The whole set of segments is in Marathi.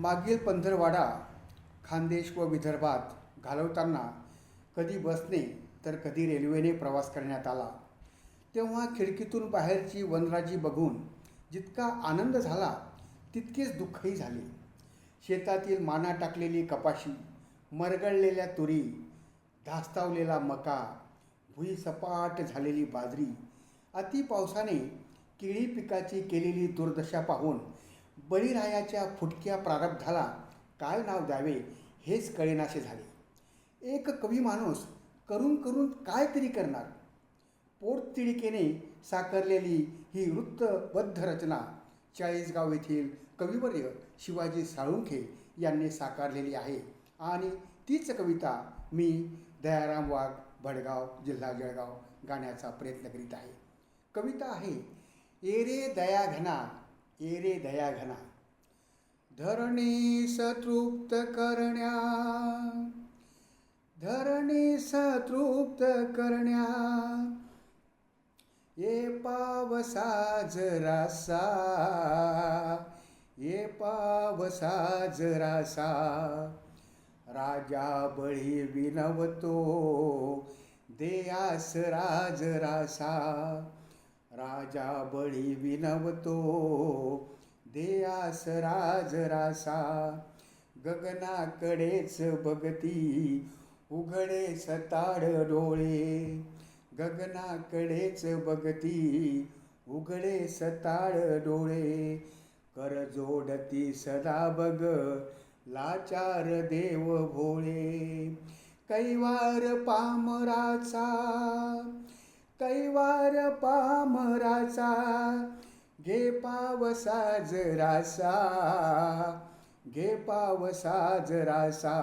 मागील पंधरवाडा खानदेश व विदर्भात घालवताना कधी बसने तर कधी रेल्वेने प्रवास करण्यात आला. तेव्हा खिडकीतून बाहेरची वनराजी बघून जितका आनंद झाला तितकेच दुःखही झाले. शेतातील माना टाकलेली कपाशी मरगळलेल्या तुरी धास्तावलेला मका भुई सपाट झालेली बाजरी अति पावसाने केळी पिकाची केलेली दुर्दशा पाहून बळीरायाच्या फुटक्या प्रारब्धाला काय नाव द्यावे हेच कळेनासे झाले. एक कवी माणूस करून करून काय तरी करणार. पोटतिडीकेने साकारलेली ही वृत्तबद्ध रचना चाळीसगाव येथील कविवर्य शिवाजी साळुंखे यांनी साकारलेली आहे आणि तीच कविता मी दयाराम वाघ भडगाव जिल्हा जळगाव गाण्याचा प्रयत्न करीत आहे. कविता आहे एरे दया घना एरे दया घना। धरणी सतृप्त करण्या। धरणी सतृप्त करण्या। ये पावसा जरासा ये पावसा जरासा राजा बळी विनवतो। देयास राजरासा राजा बळी विनवतो. देयास राज रासा. गगनाकडेच बघती उघडे सताड डोळे. गगनाकडेच बघती उघडे सताळ डोळे. कर जोडती सदा बघ लाचार देव भोळे. कैवार पामराचा कैवार पामराचा घे पावसा जरासा घे पावसा जरासा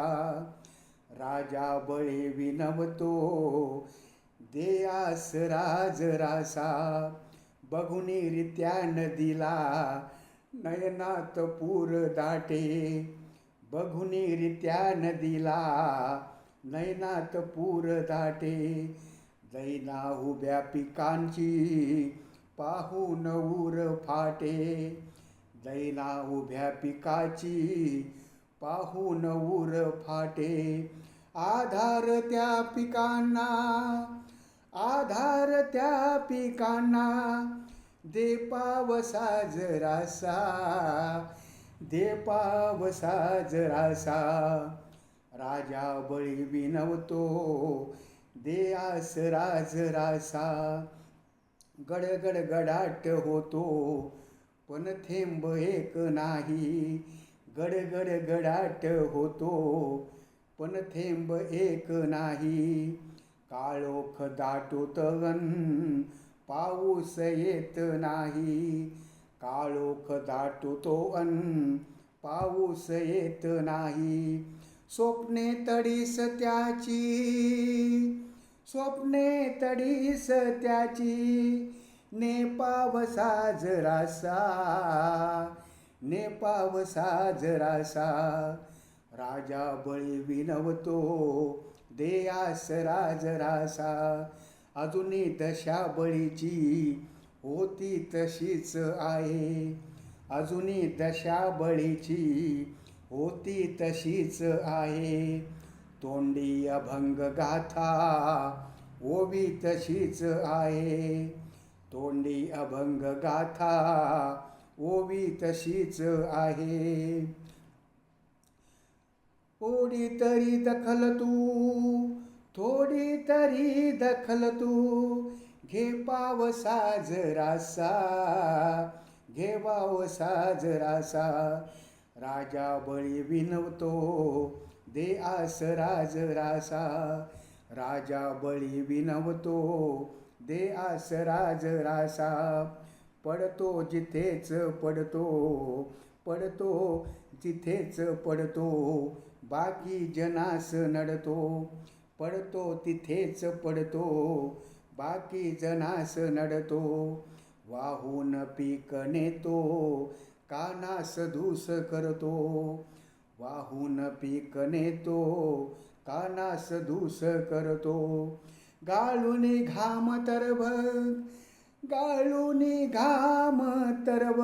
राजा बळे विनवतो देयास राज बघुनी रित्या नदीला नयनात पूर दाटे. बघुनी रित्या नदीला नयनात पूर दाटे. दैना उभ्या पिकांची पाहून उर फाटे. दैना उभ्या पिकाची पाहून उर फाटे. आधार त्या पिकांना आधार त्या पिकांना. दे पावसा जरासा दे पावसा जरासा राजा बळी विनवतो दे आस राज रासा गडगड गडाट होतो पण थेंब एक नाही. गडगड गडाट होतो पण थेंब एक नाही. काळोख दाटो तगन पाऊस येत नाही. काळोख दाटतो अन पाऊस येत नाही. स्वप्ने तडीस त्याची स्वप्ने तडीस त्याची ने पावसा जरासा ने पावसा जरासा राजा बळी विनवतो देयास राजरासा अजूनही दशा बळीची होती तशीच आहे. अजूनही दशा बळीची होती तशीच आहे. तोंडी अभंग गाथा ओवी तशीच आहे. तोंडी अभंग गाथा ओवी तशीच आहे. थोडी तरी दखल तू थोडी तरी दखल तू घे पाव साजरासा घे पावसा जरासा राजा बळी विनवतो दे आस राज रासा राजा बळी विनवतो. दे आस राज रासा पडतो जिथेच पडतो पडतो जिथेच पडतो. बाकी जनास नडतो पडतो तिथेच पडतो. बाकी जनास नडतो वाहून पीक नेतो कानास धूस करतो. वाहून पीक नेतो कानास धूस करतो. गाळून घाम तरब गाळून घाम तरब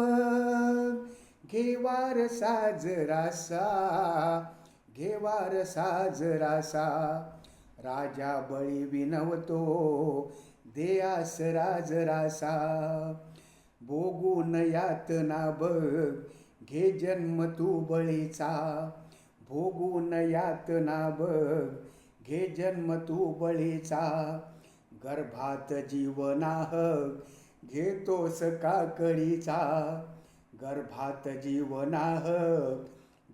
घेवार साजरासा घेवार साजरासा राजा बळी विनवतो देयास राजरासा बोगून यातना बघ घे जन्म तू बळीचा भोगून यातना बघ घे जन्म तू बळीचा गर्भात जीवनाह. घेतोस काकळीचा गर्भात जीवनाह.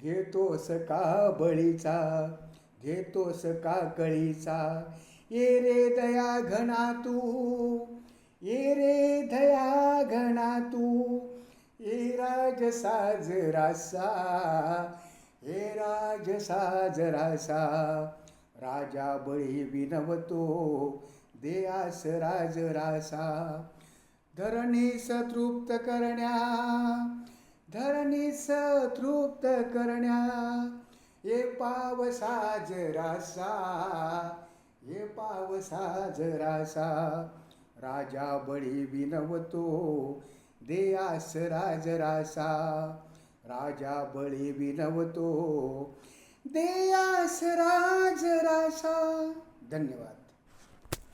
घेतोस का बळीचा घेतोस का कळीचा. ये रे दया घणा तू ये रे दया घणा तू. राज साजरासा हे राज साजरासा राजा बळी विनवतो देयास राजरासा धरणी तृप्त करण्या धरणी तृप्त करण्या. ये पाव साजरासा ये पाव साजरासा राजा बळी विनवतो देयास राजरासा राजा बळी विनवतो. देयास राजरासा धन्यवाद.